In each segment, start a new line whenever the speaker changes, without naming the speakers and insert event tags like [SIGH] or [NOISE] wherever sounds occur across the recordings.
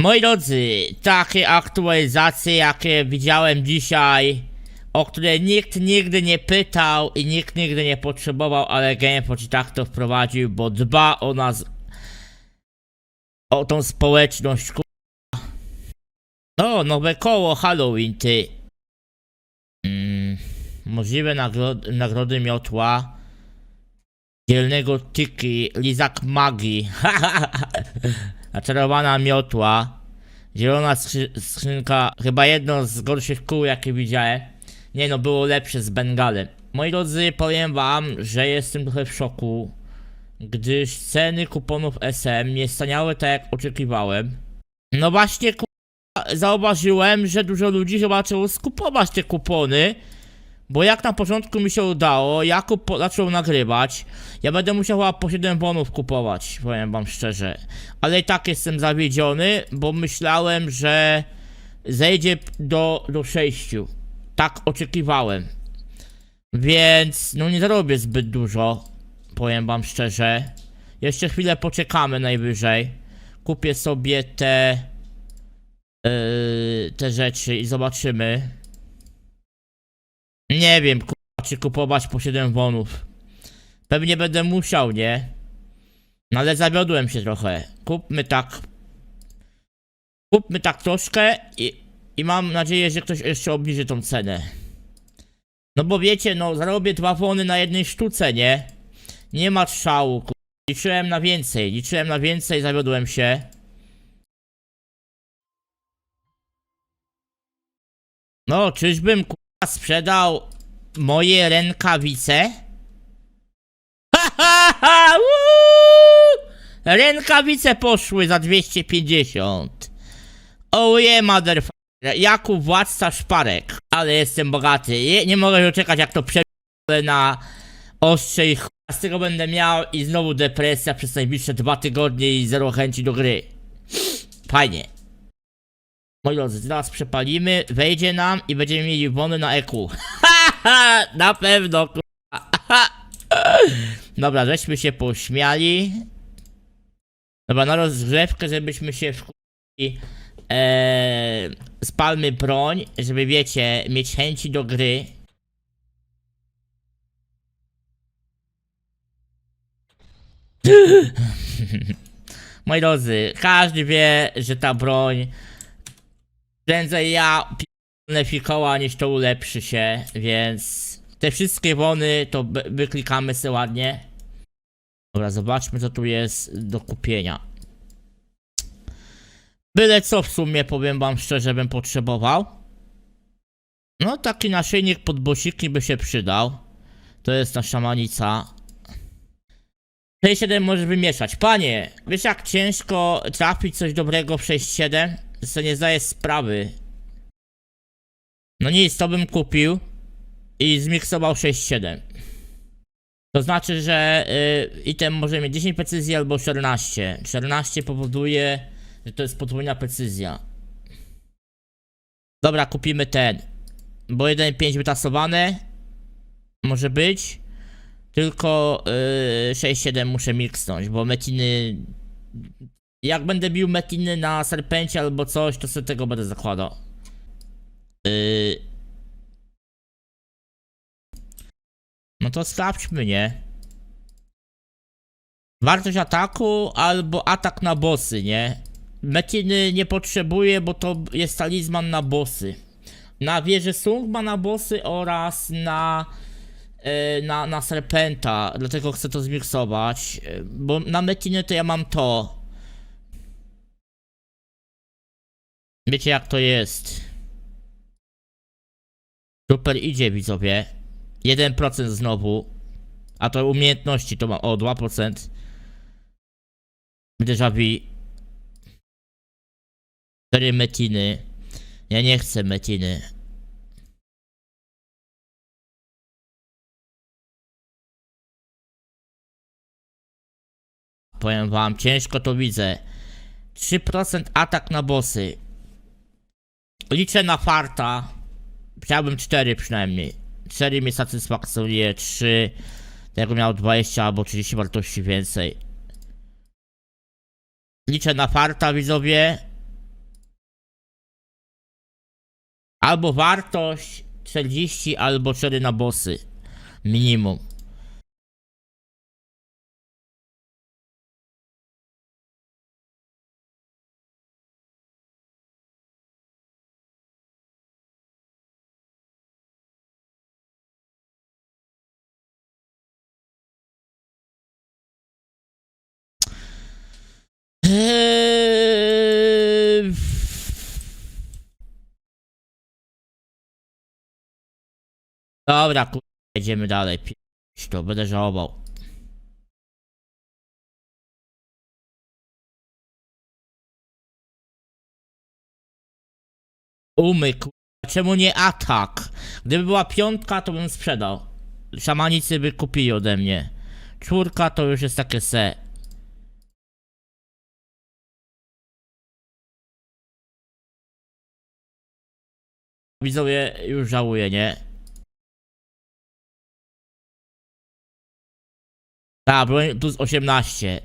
Moi drodzy, takie aktualizacje, jakie widziałem dzisiaj, o które nikt nigdy nie pytał i nikt nigdy nie potrzebował, ale GamePod i tak to wprowadził, bo dba o nas, o tą społeczność, ku... O, nowe koło Halloween, ty. Mm, możliwe nagrody, nagrody miotła. Dzielnego Tiki, Lizak Magii. [LAUGHS] Zaczarowana miotła. Zielona skrzy skrzynka. Chyba jedno z gorszych kół, jakie widziałem. Nie no, było lepsze z Bengalem. Moi drodzy, powiem wam, że jestem trochę w szoku. Gdyż ceny kuponów SM nie staniały tak jak oczekiwałem. No właśnie, ku... zauważyłem, że dużo ludzi chyba zaczęło skupować te kupony. Bo jak na początku mi się udało, Jakub po- zaczął nagrywać, ja będę musiał chyba po 7 bonów kupować, powiem wam szczerze. Ale i tak jestem zawiedziony, bo myślałem, że zejdzie do, do 6. Tak oczekiwałem. Więc no nie zarobię zbyt dużo, powiem wam szczerze. Jeszcze chwilę poczekamy najwyżej. Kupię sobie te, yy, te rzeczy i zobaczymy. Nie wiem, kurwa, czy kupować po 7 wonów. Pewnie będę musiał, nie? No ale zawiodłem się trochę. Kupmy tak. Kupmy tak troszkę i, i mam nadzieję, że ktoś jeszcze obniży tą cenę. No bo wiecie, no zarobię dwa wony na jednej sztuce, nie? Nie ma szału, kurwa. Liczyłem na więcej, liczyłem na więcej, zawiodłem się. No, czyżbym kurwa sprzedał moje rękawice? Ha, ha, ha! Rękawice poszły za 250. Oje, motherfucker. Jakub władca szparek. Ale jestem bogaty. Nie, nie mogę się doczekać jak to przebiorę na ostrze i chuja z tego będę miał i znowu depresja przez najbliższe dwa tygodnie i zero chęci do gry. Fajnie. Moi drodzy, teraz przepalimy, wejdzie nam i będziemy mieli wony na EQ. Haha, [LAUGHS] na pewno. [LAUGHS] Dobra, żeśmy się pośmiali. Dobra, na rozgrzewkę, żebyśmy się wkurzyli. Eee, spalmy broń, żeby wiecie, mieć chęci do gry. [LAUGHS] Moi drodzy, każdy wie, że ta broń prędzej ja p***nę fikoła niż to ulepszy się, więc te wszystkie wony to wyklikamy sobie ładnie. Dobra, zobaczmy co tu jest do kupienia. Byle co w sumie, powiem wam szczerze, bym potrzebował. No taki naszyjnik pod bosiki by się przydał. To jest nasza manica. 6-7 możesz wymieszać. Panie, wiesz jak ciężko trafić coś dobrego w 6-7? Co nie zdaję sprawy. No nic, to bym kupił i zmiksował 6-7. To znaczy, że y, item może mieć 10 precyzji albo 14. 14 powoduje, że to jest podwójna precyzja. Dobra, kupimy ten. Bo 1.5 wytasowane. Może być. Tylko yy, 6-7 muszę miksnąć, bo metiny. Jak będę bił metiny na serpencie albo coś, to sobie tego będę zakładał. Yy... No to sprawdźmy, nie? Wartość ataku albo atak na bossy, nie? Metiny nie potrzebuję, bo to jest talizman na bossy. Na wieży Sung ma na bossy oraz na e, na, na Serpenta, dlatego chcę to zmiksować, bo na Metiny to ja mam to. Wiecie jak to jest. Super idzie widzowie. 1% znowu. A to umiejętności to ma o 2%. Déjà vu. 4 metiny. Ja nie chcę metiny. Powiem wam, ciężko to widzę. 3% atak na bossy. Liczę na farta. Chciałbym 4 przynajmniej. 4 mnie satysfakcjonuje, 3. Tego miał 20 albo 30 wartości więcej. Liczę na farta, widzowie. Albo wartość 40, albo 4 na bossy. Minimum. Dobra, kur... jedziemy dalej. pi- To będę żałował. Umy, kur... Czemu nie atak? Gdyby była piątka, to bym sprzedał. Szamanicy by kupili ode mnie. Czwórka to już jest takie se. Widzowie już żałuję, nie? A, broń plus 18.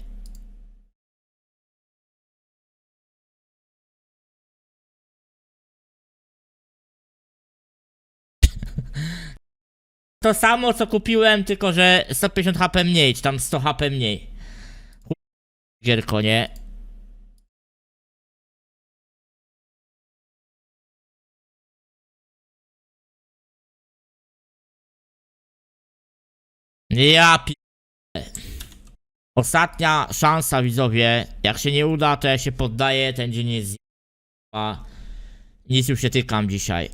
[LAUGHS] To samo co kupiłem, tylko że 150 HP mniej, czy tam 100 HP mniej. Gierko, nie? Ja pi... Ostatnia szansa, widzowie. Jak się nie uda, to ja się poddaję. Ten dzień jest z***a. Nic już się tykam dzisiaj.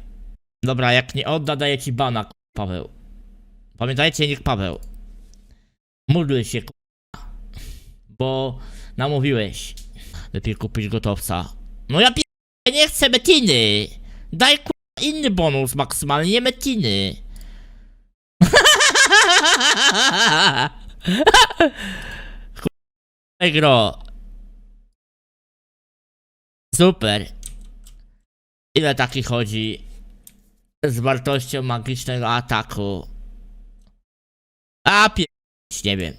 Dobra, jak nie odda, daję ci bana, Paweł. Pamiętajcie, niech Paweł. Módl się, bo namówiłeś. Lepiej kupić gotowca. No ja pi... nie chcę metiny. Daj inny bonus maksymalny, nie metiny. [LAUGHS] Gro. Super. Ile taki chodzi z wartością magicznego ataku? A pie... nie wiem.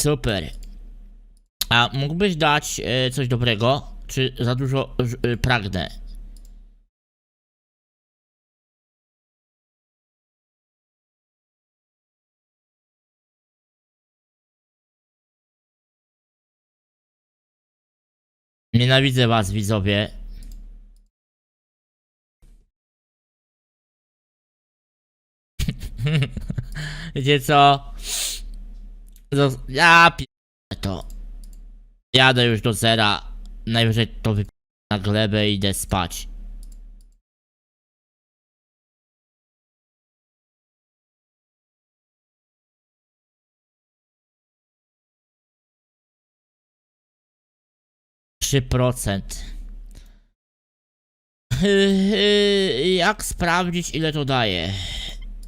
Super. A mógłbyś dać e, coś dobrego? Czy za dużo e, pragnę? Nienawidzę was, widzowie. [LAUGHS] Wiecie co? Ja to. Jadę już do zera. Najwyżej to wyp... na glebę i idę spać. Trzy procent. [LAUGHS] Jak sprawdzić ile to daje?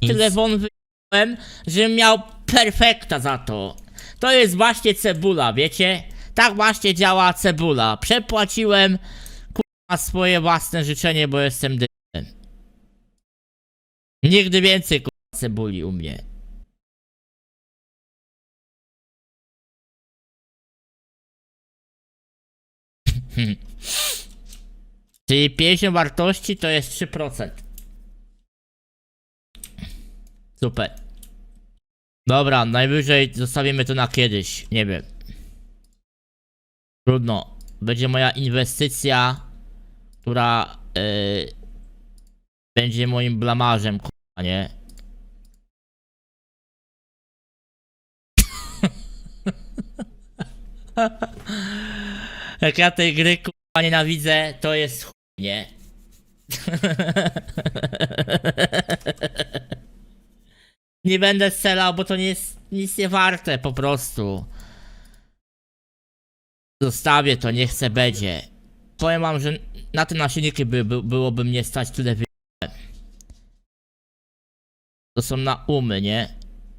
Tyle won wyjąłem, że miał perfekta za to. To jest właśnie cebula, wiecie? Tak właśnie działa cebula. Przepłaciłem kurwa swoje własne życzenie, bo jestem dymem. Nigdy więcej kurwa cebuli u mnie. [LAUGHS] Czyli 50 wartości to jest 3%. Super. Dobra, najwyżej zostawimy to na kiedyś. Nie wiem. Trudno. Będzie moja inwestycja, która yy, będzie moim blamarzem, kurwa, nie? [LAUGHS] Jak ja tej gry kurwa nienawidzę, to jest chuj, nie? [LAUGHS] nie będę strzelał, bo to nie jest nic nie warte po prostu. Zostawię to, niech se będzie. Powiem wam, że na te nasienniki by, by, byłoby mnie stać tyle wy... To są na umy, nie?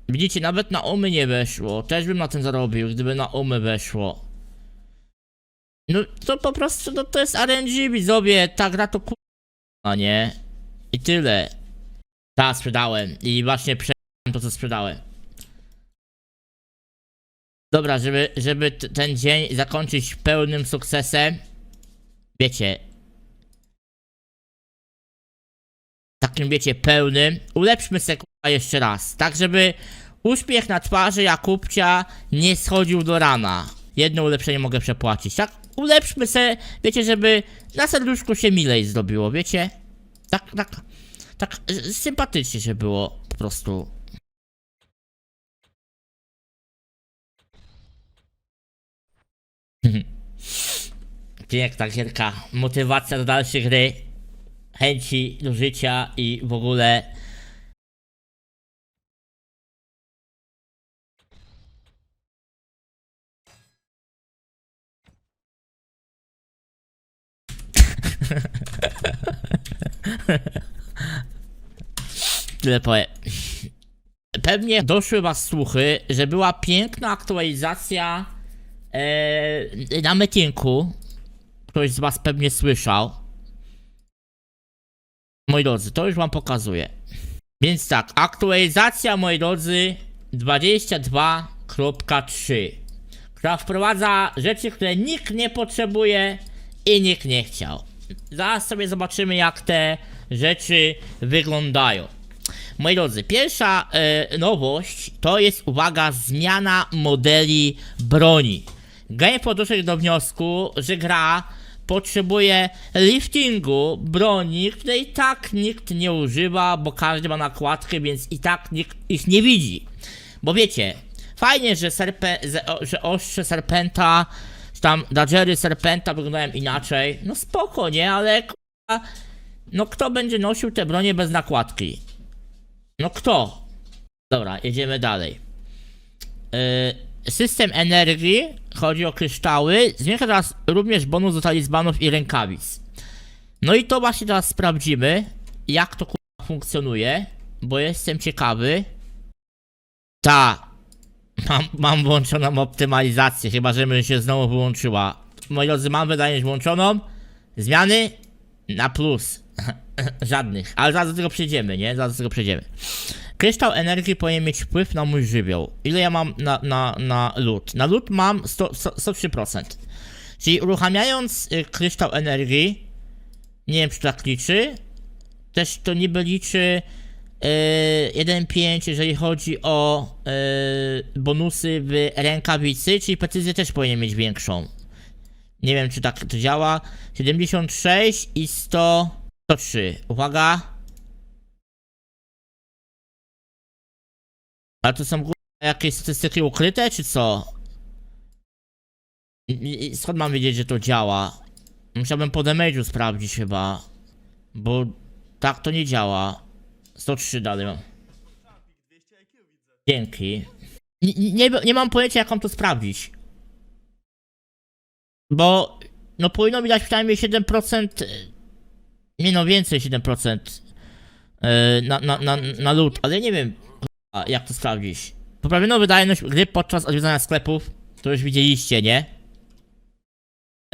Widzicie, nawet na umy nie weszło. Też bym na tym zarobił, gdyby na umy weszło. No to po prostu, no to jest RNG widzowie, ta gra to kurwa, nie? I tyle. Tak, sprzedałem. I właśnie przejechałem to, co sprzedałem. Dobra, żeby, żeby ten dzień zakończyć pełnym sukcesem. Wiecie. Takim, wiecie, pełnym. Ulepszmy se kurwa jeszcze raz. Tak, żeby uśmiech na twarzy Jakubcia nie schodził do rana. Jedno ulepszenie mogę przepłacić. Tak, ulepszmy se, wiecie, żeby na serduszku się milej zrobiło, wiecie? Tak, tak, tak sympatycznie się było po prostu. Piękna gierka. Motywacja do dalszej gry. Chęci do życia i w ogóle. [LAUGHS] Tyle powiem. Pewnie doszły was słuchy, że była piękna aktualizacja e, na metinku. Ktoś z was pewnie słyszał. Moi drodzy, to już wam pokazuję. Więc tak, aktualizacja, moi drodzy, 22.3, która wprowadza rzeczy, które nikt nie potrzebuje i nikt nie chciał. Zaraz sobie zobaczymy, jak te rzeczy wyglądają. Moi drodzy, pierwsza e, nowość to jest, uwaga, zmiana modeli broni. Gameplay doszedł do wniosku, że gra potrzebuje liftingu broni, której tak nikt nie używa, bo każdy ma nakładkę, więc i tak nikt ich nie widzi. Bo wiecie, fajnie, że, serpe, że, ostrze serpenta, czy tam dodgery serpenta wyglądają inaczej. No spoko, nie? Ale no kto będzie nosił te bronie bez nakładki? No kto? Dobra, jedziemy dalej. Yy, system energii, chodzi o kryształy, zwiększa teraz również bonus do talizmanów i rękawic. No i to właśnie teraz sprawdzimy, jak to funkcjonuje, bo jestem ciekawy. Ta, mam, mam włączoną optymalizację, chyba że się znowu wyłączyła. Moi drodzy, mam wydajność włączoną. Zmiany na plus. [LAUGHS] Żadnych, ale zaraz do tego przejdziemy, nie? Zaraz do tego przejdziemy. Kryształ energii powinien mieć wpływ na mój żywioł. Ile ja mam na, na, na lód? Na lód mam 100, 100, 103%. Czyli uruchamiając y, kryształ energii, nie wiem czy tak liczy, też to niby liczy y, 1.5 jeżeli chodzi o y, bonusy w rękawicy, czyli precyzję też powinien mieć większą. Nie wiem czy tak to działa. 76 i 100, 103. Uwaga. Ale to są jakieś statystyki ukryte, czy co? I- i- Skąd mam wiedzieć, że to działa? Musiałbym po damage'u sprawdzić chyba. Bo tak to nie działa. 103 dalej mam. Dzięki. Nie, nie, nie mam pojęcia jak mam to sprawdzić. Bo no powinno mi dać przynajmniej 7%. E, Nie no, więcej 7% e, na, na, na, na lód, ale nie wiem jak to sprawdzić. Poprawiono wydajność gry podczas odwiedzania sklepów. To już widzieliście, nie?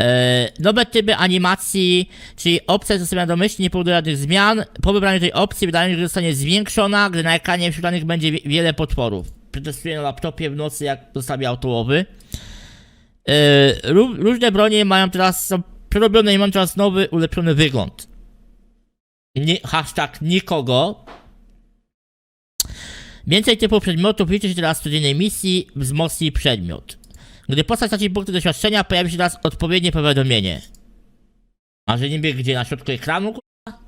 Eee, nowe typy animacji, czyli opcja zastosowania domyślnie nie powoduje żadnych zmian. Po wybraniu tej opcji wydajność gry zostanie zwiększona, gdy na ekranie wyświetlanych będzie wie- wiele potworów. Przetestuję na laptopie w nocy, jak zostawię autołowy. Eee, ró- różne bronie mają teraz, są przerobione i mają teraz nowy, ulepszony wygląd. Nie, hashtag nikogo. Więcej typów przedmiotów liczy się teraz codziennej misji wzmocnij przedmiot. Gdy postać straci punkty doświadczenia, pojawi się teraz odpowiednie powiadomienie. A że niby gdzie na środku ekranu? kurwa?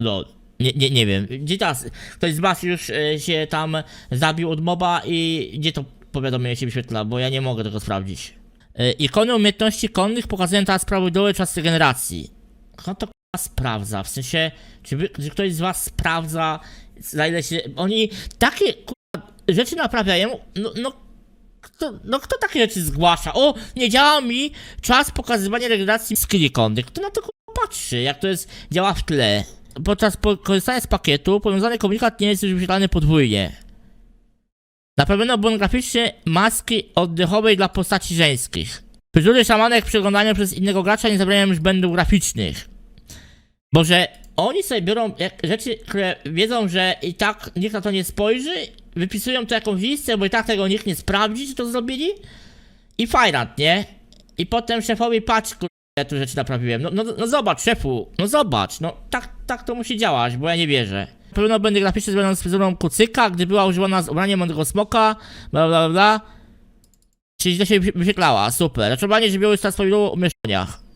Lol. Nie, nie, nie wiem. Gdzie teraz? Ktoś z was już e, się tam zabił od moba i gdzie to powiadomienie się wyświetla? Bo ja nie mogę tego sprawdzić. E, ikony umiejętności konnych pokazują teraz prawidłowy czas generacji. Kto to sprawdza? W sensie, czy, czy ktoś z was sprawdza, za ile się... Oni takie k***a, rzeczy naprawiają, no, no, kto, no kto takie rzeczy zgłasza? O, nie działa mi czas pokazywania regeneracji skilli konnych. Kto na to k***a patrzy, jak to jest, działa w tle? Podczas po- korzystania z pakietu, powiązany komunikat nie jest już wyświetlany podwójnie. Naprawiono błąd graficzny maski oddechowej dla postaci żeńskich. Pyżury szamanek przeglądania przez innego gracza nie zabraniają już błędów graficznych. Bo że Oni sobie biorą rzeczy, które wiedzą, że i tak nikt na to nie spojrzy, wypisują to jakąś listę, bo i tak tego nikt nie sprawdzi, czy to zrobili. I fajrat, nie? I potem szefowi patrz, kur... ja tu rzeczy naprawiłem. No, no, no zobacz, szefu, no zobacz, no tak, tak to musi działać, bo ja nie wierzę. Na pewno będę graficznie zrobiony z fryzurą kucyka, gdy była używana z ubraniem mądrego smoka, bla bla bla. Czyli źle się wyświetlała, super. Zaczowanie żywioły w umieszczeniach.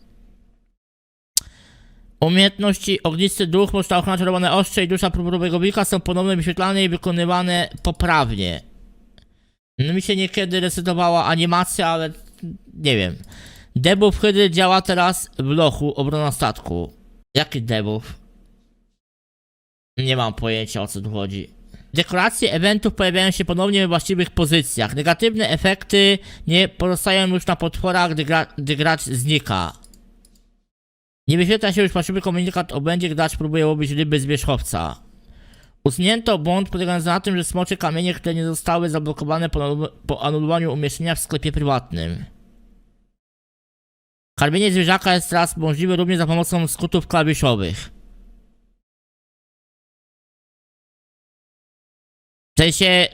Umiejętności ognisty duch, można ochrona czerwone ostrze i dusza próbowego wilka są ponownie wyświetlane i wykonywane poprawnie. No mi się niekiedy resetowała animacja, ale nie wiem. Debuff hydry działa teraz w lochu obrona statku. Jaki debuff? Nie mam pojęcia o co tu chodzi. Dekoracje eventów pojawiają się ponownie we właściwych pozycjach. Negatywne efekty nie pozostają już na potworach, gdy, gra, gdy gracz znika. Nie wyświetla się już paszywy komunikat o będzie, gracz próbuje łowić ryby z wierzchowca. Usunięto błąd polegający na tym, że smocze kamienie, które nie zostały zablokowane po, anulowaniu umieszczenia w sklepie prywatnym. Karmienie zwierzaka jest teraz możliwe również za pomocą skutów klawiszowych. W sensie,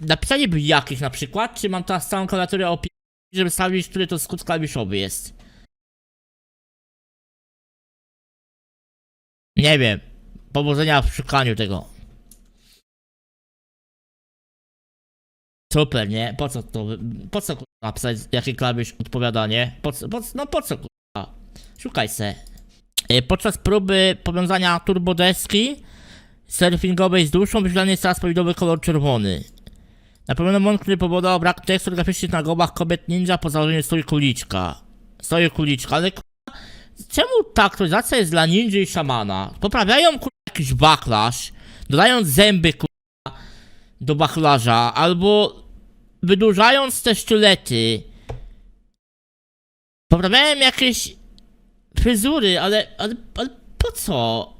napisanie jakich na przykład, czy mam teraz całą klawiaturę opi- żeby sprawdzić, który to skut klawiszowy jest. Nie wiem. Powodzenia w szukaniu tego. Super, nie? Po co to? Po co kurwa napisać jaki klawisz odpowiada, nie? Po co, po, no po co kurwa? Szukaj se. E, Podczas próby powiązania turbodeski surfingowej z duszą wyświetlany jest teraz powidłowy kolor czerwony. Na pewno mąd, który powodował brak tekstur graficznych na głowach kobiet ninja po założeniu stroju kuliczka. Stroju kuliczka, ale czemu ta aktualizacja jest dla ninja i szamana? Poprawiają kurwa jakiś backlash, dodając zęby do bachlarza, albo wydłużając te sztylety. Poprawiają jakieś fryzury, ale, ale, ale po co?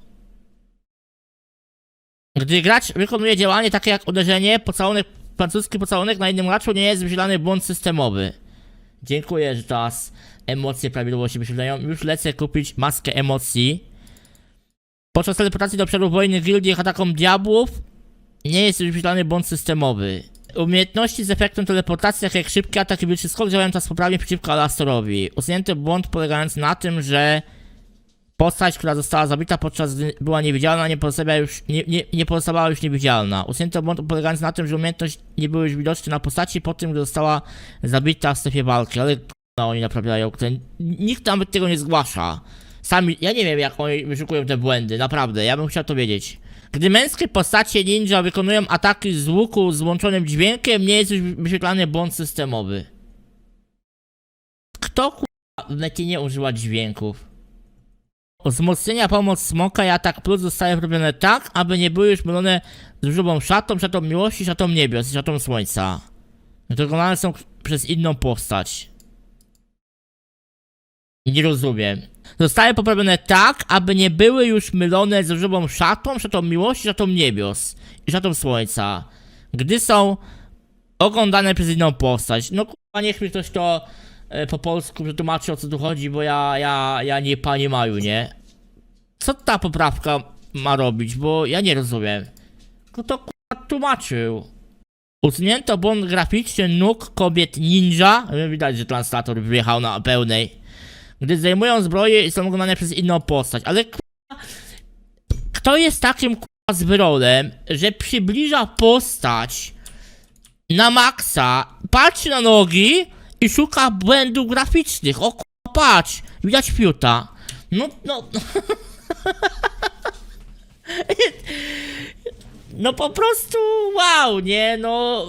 Gdy gracz wykonuje działanie takie jak uderzenie, pocałunek, francuski pocałunek na innym graczu nie jest wyświetlany błąd systemowy. Dziękuję, teraz emocje prawidłowo się wyświetlają. Już lecę kupić maskę emocji. Podczas teleportacji do obszaru wojny gildii atakom diabłów nie jest wyświetlany błąd systemowy. Umiejętności z efektem teleportacji, jak szybki atak i skok działają teraz poprawnie przeciwko Alastorowi. Usunięty błąd polegający na tym, że postać, która została zabita podczas gdy była niewidzialna, nie pozostawała już, nie, nie, nie pozostawała już niewidzialna. Usunięto błąd polegający na tym, że umiejętność nie były już widoczne na postaci po tym, gdy została zabita w strefie walki, ale oni naprawiają ten... Nikt nawet tego nie zgłasza. Sami, ja nie wiem jak oni wyszukują te błędy, naprawdę, ja bym chciał to wiedzieć. Gdy męskie postacie ninja wykonują ataki z łuku z włączonym dźwiękiem, nie jest już wyświetlany błąd systemowy. Kto kurwa w nie używa dźwięków? Wzmocnienia pomoc smoka i atak plus zostały robione tak, aby nie były już mylone z różową szatą, szatą miłości, szatą niebios i szatą słońca. Wykonane są przez inną postać. Nie rozumiem. Zostały poprawione tak, aby nie były już mylone z różową szatą, szatą miłości, szatą niebios i szatą słońca. Gdy są oglądane przez inną postać. No kurwa, niech mi ktoś to e, po polsku przetłumaczy o co tu chodzi, bo ja, ja, ja nie panie maju, nie? Co ta poprawka ma robić, bo ja nie rozumiem. Kto to kurwa tłumaczył? Usunięto błąd graficzny nóg kobiet ninja. Widać, że translator wyjechał na pełnej. Gdy zdejmują zbroję i są oglądane przez inną postać. Ale kurwa, kto jest takim kurwa z wyrolem, że przybliża postać na maksa, patrzy na nogi i szuka błędów graficznych. O kurwa, patrz, widać fiuta. No, no. [LAUGHS] No po prostu wow, nie, no.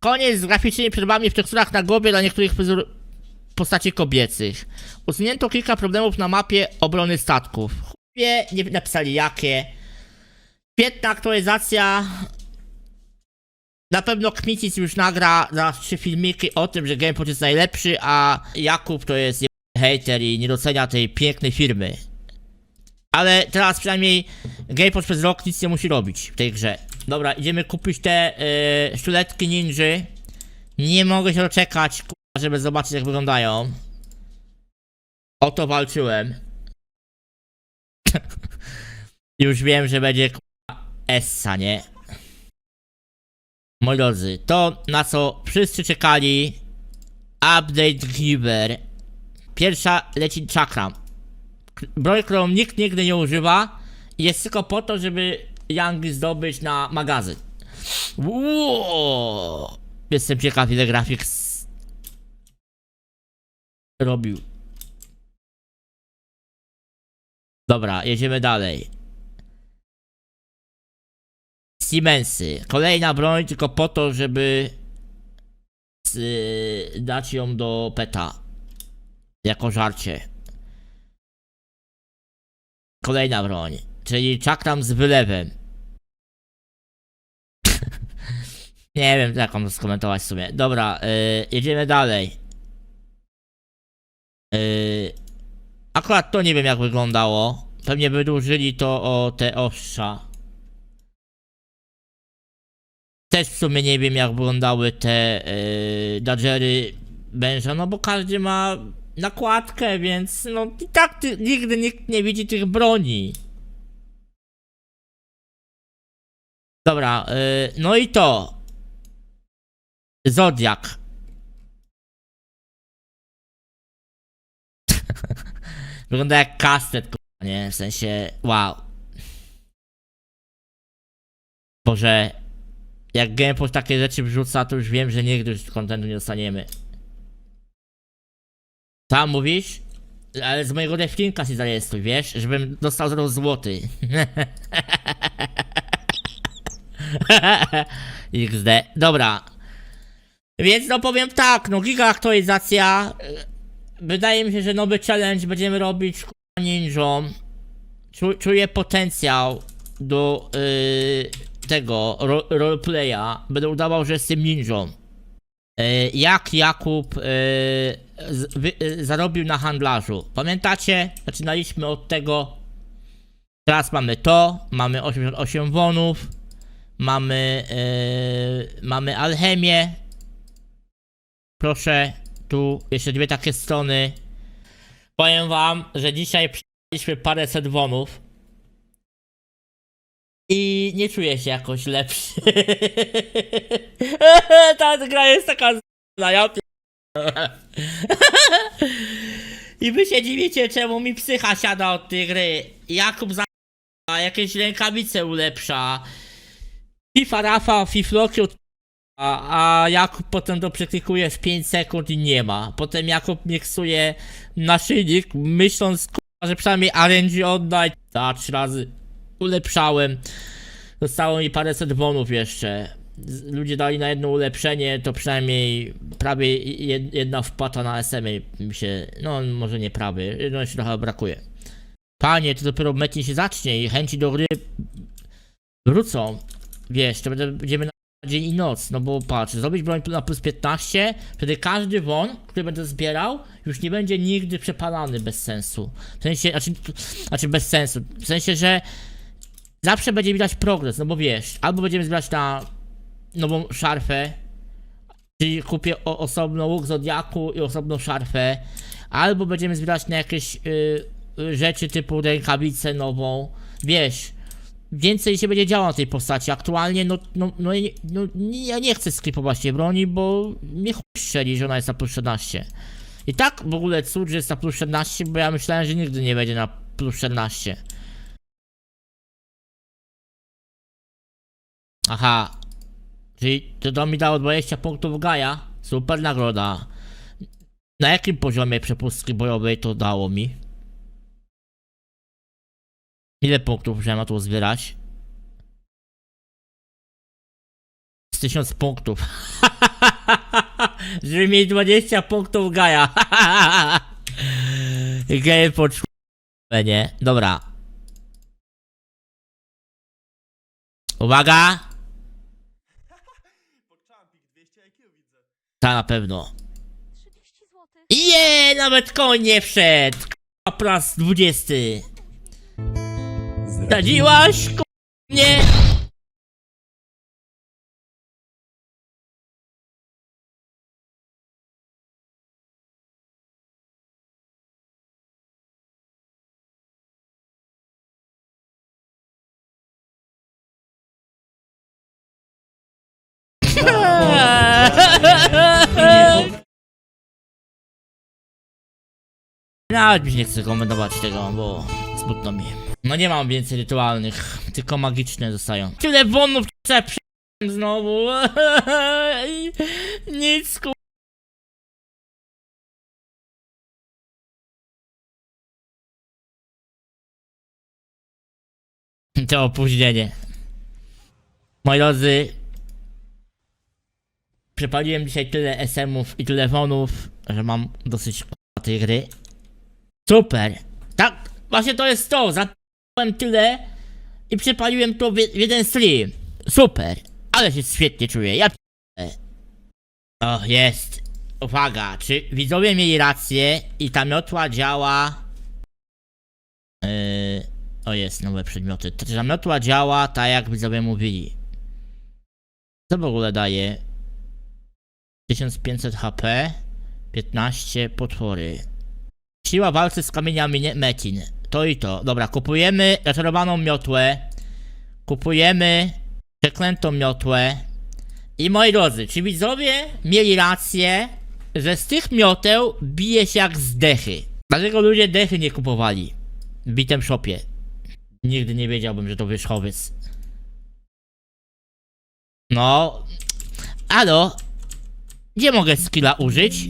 Koniec z graficznymi przerwami w teksturach na głowie dla niektórych postaci kobiecych. Usunięto kilka problemów na mapie obrony statków. Chłopie, nie napisali jakie. Świetna aktualizacja. Na pewno Kmicic już nagra za trzy filmiki o tym, że Gamepod jest najlepszy, a Jakub to jest hater i nie docenia tej pięknej firmy. Ale teraz przynajmniej Gamepod przez rok nic nie musi robić w tej grze. Dobra, idziemy kupić te yy, sztuletki ninja. Nie mogę się doczekać, żeby zobaczyć jak wyglądają. O to walczyłem. [LAUGHS] Już wiem, że będzie Essa, nie? Moi drodzy, to na co wszyscy czekali Update Giver Pierwsza leci czakra Broń, którą nikt nigdy nie używa Jest tylko po to, żeby Yangi zdobyć na magazyn Wow. Jestem ciekaw ile grafik robił Dobra, jedziemy dalej Siemensy. Kolejna broń tylko po to, żeby z, dać ją do peta. Jako żarcie. Kolejna broń. Czyli czakram z wylewem. [LAUGHS] Nie wiem, jak mam to skomentować w sumie. Dobra, y, jedziemy dalej. Y, akurat to nie wiem jak wyglądało. Pewnie wydłużyli to o te ostrza. Też w sumie nie wiem jak wyglądały te yy, Dodgery węża, no bo każdy ma nakładkę, więc no i tak ty, nigdy nikt nie widzi tych broni. Dobra, yy, no i to. Zodiak. [LAUGHS] Wygląda jak kastet, k***a, nie? W sensie, wow. Boże, jak Gamepost takie rzeczy wrzuca, to już wiem, że nigdy już kontentu nie dostaniemy. Tam mówisz? Ale z mojego defkinka się zarejestruj, wiesz? Żebym dostał 0 złoty. [LAUGHS] XD. Dobra. Więc no powiem tak, no giga aktualizacja. Wydaje mi się, że nowy challenge będziemy robić k***a, ninją. Czu, czuję potencjał do yy, tego ro, roleplaya. Będę udawał, że jestem ninją. Yy, jak Jakub yy, z, wy, yy, zarobił na handlarzu. Pamiętacie? Zaczynaliśmy od tego. Teraz mamy to, mamy 88 wonów, mamy, yy, mamy alchemię. Proszę, tu jeszcze dwie takie strony. Powiem wam, że dzisiaj przejechaliśmy paręset wonów. I nie czuję się jakoś lepszy. [LAUGHS] Ta gra jest taka z***na, ja [LAUGHS] I wy się dziwicie, czemu mi psycha siada od tej gry. Jakub za jakieś rękawice ulepsza. FIFA Rafa, Fifloki od a, a Jakub potem to przeklikuje w 5 sekund i nie ma. Potem Jakub miksuje naszyjnik, myśląc, że przynajmniej RNG oddać. Ta, trzy razy ulepszałem. Zostało mi paręset bonów jeszcze. Ludzie dali na jedno ulepszenie, to przynajmniej prawie jed- jedna wpłata na SM mi się, no może nie prawie, jedno jeszcze trochę brakuje. Panie, to dopiero metin się zacznie i chęci do gry wrócą. Wiesz, to będziemy na dzień i noc, no bo patrz, zrobić broń na plus 15, wtedy każdy won, który będę zbierał, już nie będzie nigdy przepalany bez sensu. W sensie, znaczy, znaczy bez sensu, w sensie, że zawsze będzie widać progres, no bo wiesz, albo będziemy zbierać na nową szarfę, czyli kupię o, osobno łuk zodiaku i osobną szarfę, albo będziemy zbierać na jakieś y, y, rzeczy typu rękawicę nową, wiesz, więcej się będzie działo na tej postaci. Aktualnie, no, no, no, no ja nie chcę sklipować tej broni, bo mnie chuj że ona jest na plus 14. I tak w ogóle cud, że jest na plus 14, bo ja myślałem, że nigdy nie będzie na plus 14. Aha. Czyli to, to mi dało 20 punktów Gaja. Super nagroda. Na jakim poziomie przepustki bojowej to dało mi? Ile punktów musiałem na to zbierać? Z 1000 punktów. [LAUGHS] Żeby mieć 20 punktów Gaja. [LAUGHS] Gaje poczule, nie? Dobra. Uwaga! Ta na pewno.
30 zł.
Je, nawet koń nie wszedł. A plus 20. Dadziłaś mnie? [LAUGHS] Nawet mi nie chce komentować tego, bo smutno mi. No nie mam więcej rytualnych, tylko magiczne zostają. Tyle bonów przy- znowu. [LAUGHS] Nic ku... To opóźnienie. Moi drodzy, przepaliłem dzisiaj tyle SM-ów i telefonów, że mam dosyć tej gry. Super! Tak, właśnie to jest to, zapaliłem tyle i przepaliłem to w, jeden stream. Super! Ale się świetnie czuję, ja. O, jest. Uwaga, czy widzowie mieli rację i ta miotła działa... Yy, o jest, nowe przedmioty. Czy ta miotła działa tak jak widzowie mówili? Co w ogóle daje? 1500 HP, 15 potwory. Siła walki z kamieniami nie Metin. To i to. Dobra, kupujemy zaczarowaną miotłę. Kupujemy przeklętą miotłę. I moi drodzy, czy widzowie mieli rację, że z tych mioteł bije się jak z dechy? Dlaczego ludzie dechy nie kupowali? W bitem shopie. Nigdy nie wiedziałbym, że to wierzchowiec. No. Alo. Gdzie mogę skilla użyć?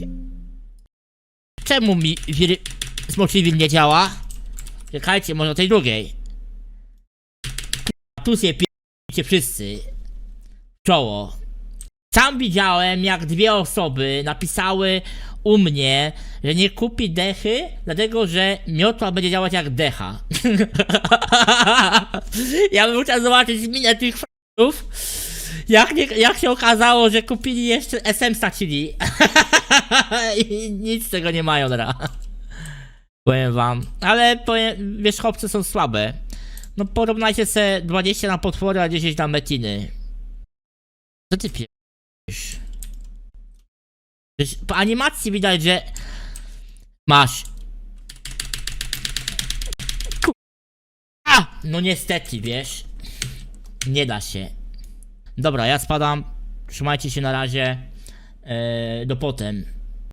Czemu mi wir... smoczywil nie działa? Czekajcie, może tej drugiej. Tu się pierdolcie wszyscy. Czoło. Sam widziałem, jak dwie osoby napisały u mnie, że nie kupi dechy, dlatego że miotła będzie działać jak decha. [LAUGHS] ja bym chciał zobaczyć minę tych f***ów. Jak, nie, jak się okazało, że kupili jeszcze SM stracili. [LAUGHS] I nic z tego nie mają teraz. Powiem wam. Ale powiem, wierzchowce są słabe. No porównajcie se 20 na potwory, a 10 na metiny. Co ty pierdolisz? Po animacji widać, że... Masz. Ku- A! No niestety, wiesz. Nie da się. Dobra, ja spadam. Trzymajcie się na razie. Eee, do potem.